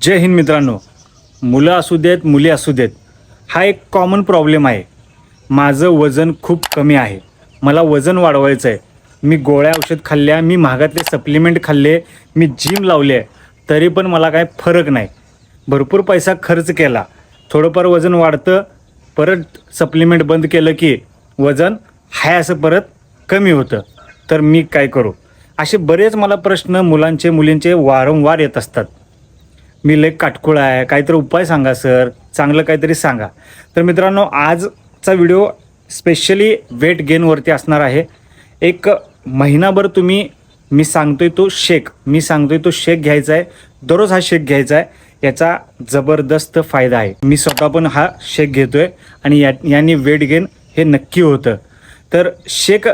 जय हिंद मित्रांनो. मुलं असू देत मुली असू देत हा एक कॉमन प्रॉब्लेम आहे. माझं वजन खूप कमी आहे. मला वजन वाढवायचं आहे मी गोळ्या औषध खाल्ल्या मी महागातले सप्लिमेंट खाल्ले मी जिम लावले तरी पण मला काय फरक नाही. भरपूर पैसा खर्च केला. थोडंफार वजन वाढतं परत सप्लिमेंट बंद केलं की वजन हाय असं परत कमी होतं. तर मी काय करू? असे बरेच मला प्रश्न मुलांचे मुलींचे वारंवार येत असतात. मी लेख काटकुळ आहे. काहीतरी उपाय सांगा सर. चांगलं काहीतरी सांगा. तर मित्रांनो आजचा व्हिडिओ स्पेशली वेट गेनवरती असणार आहे. एक महिनाभर तुम्ही मी सांगतोय तो शेक मी सांगतोय तो शेक घ्यायचा आहे. दररोज हा शेक घ्यायचा आहे. याचा जबरदस्त फायदा आहे. मी स्वतः पण हा शेक घेतोय आणि या याने वेट गेन हे नक्की होतं. तर शेक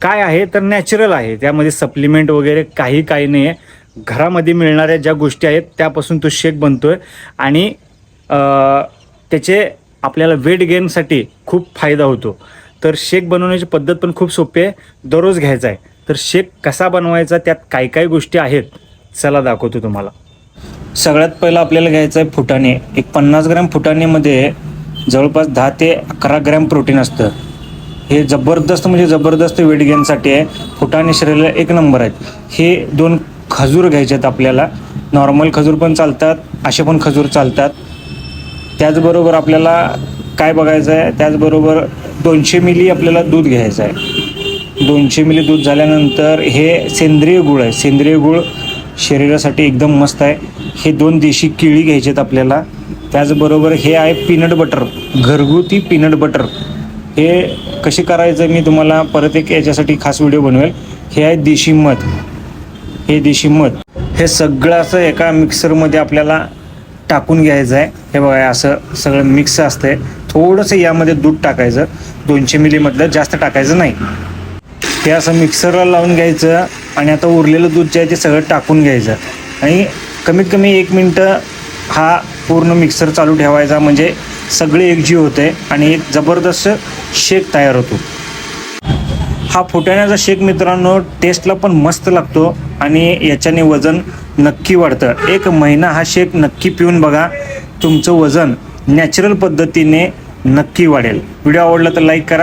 काय आहे? तर नॅचरल आहे. त्यामध्ये सप्लिमेंट वगैरे काही काही नाही आहे घरामध्ये मिळणाऱ्या ज्या गोष्टी आहेत त्यापासून तो शेक बनतो आहे आणि त्याचे आपल्याला वेट गेनसाठी खूप फायदा होतो. तर शेक बनवण्याची पद्धत पण खूप सोपी आहे. दररोज घ्यायचा आहे. तर शेक कसा बनवायचा त्यात काय काय गोष्टी आहेत चला दाखवतो तुम्हाला. सगळ्यात पहिलं आपल्याला घ्यायचं आहे फुटाणे. एक पन्नास ग्रॅम फुटाणेमध्ये जवळपास दहा ते अकरा ग्रॅम प्रोटीन असतं. हे जबरदस्त म्हणजे जबरदस्त वेट गेनसाठी आहे. फुटाणे शरीराला एक नंबर आहेत. हे दोन खजूर घ्यायचे आहेत आपल्याला. नॉर्मल खजूर पण चालतात असे पण खजूर चालतात. त्याचबरोबर आपल्याला काय बघायचं आहे त्याचबरोबर दोनशे मिली आपल्याला दूध घ्यायचं आहे दोनशे मिली दूध झाल्यानंतर हे सेंद्रिय गुळ आहे. सेंद्रिय गुळ शरीरासाठी एकदम मस्त आहे. हे दोन देशी केळी घ्यायचे आहेत आपल्याला. त्याचबरोबर हे आहे पीनट बटर घरगुती पीनट बटर हे कसे करायचं मी तुम्हाला परत एक याच्यासाठी खास व्हिडिओ बनवेल. हे आहे देशी मध. हे देशी मध. हे सगळं असं एका मिक्सरमध्ये आपल्याला टाकून घ्यायचं आहे. हे बघा असं सगळं मिक्स असतंय. थोडंसं यामध्ये दूध टाकायचं. दोनशे मिलीमधलं जास्त टाकायचं नाही. ते असं मिक्सरला लावून घ्यायचं आणि आता उरलेलं दूध जे आहे ते सगळं टाकून घ्यायचं. आणि कमीत कमी एक मिनटं हा पूर्ण मिक्सर चालू ठेवायचा म्हणजे सगळे एकजीव होते आणि एक जबरदस्त शेक तयार होतो. हा फुटाण्याचा शेक मित्रांनो टेस्टला पण मस्त लागतो. आणि याच्याने वजन नक्की वाढतं. एक महिना हा शेक नक्की पिऊन बघा तुमचं वजन नॅचरल पद्धतीने नक्की वाढेल. व्हिडिओ आवडला तर लाईक करा.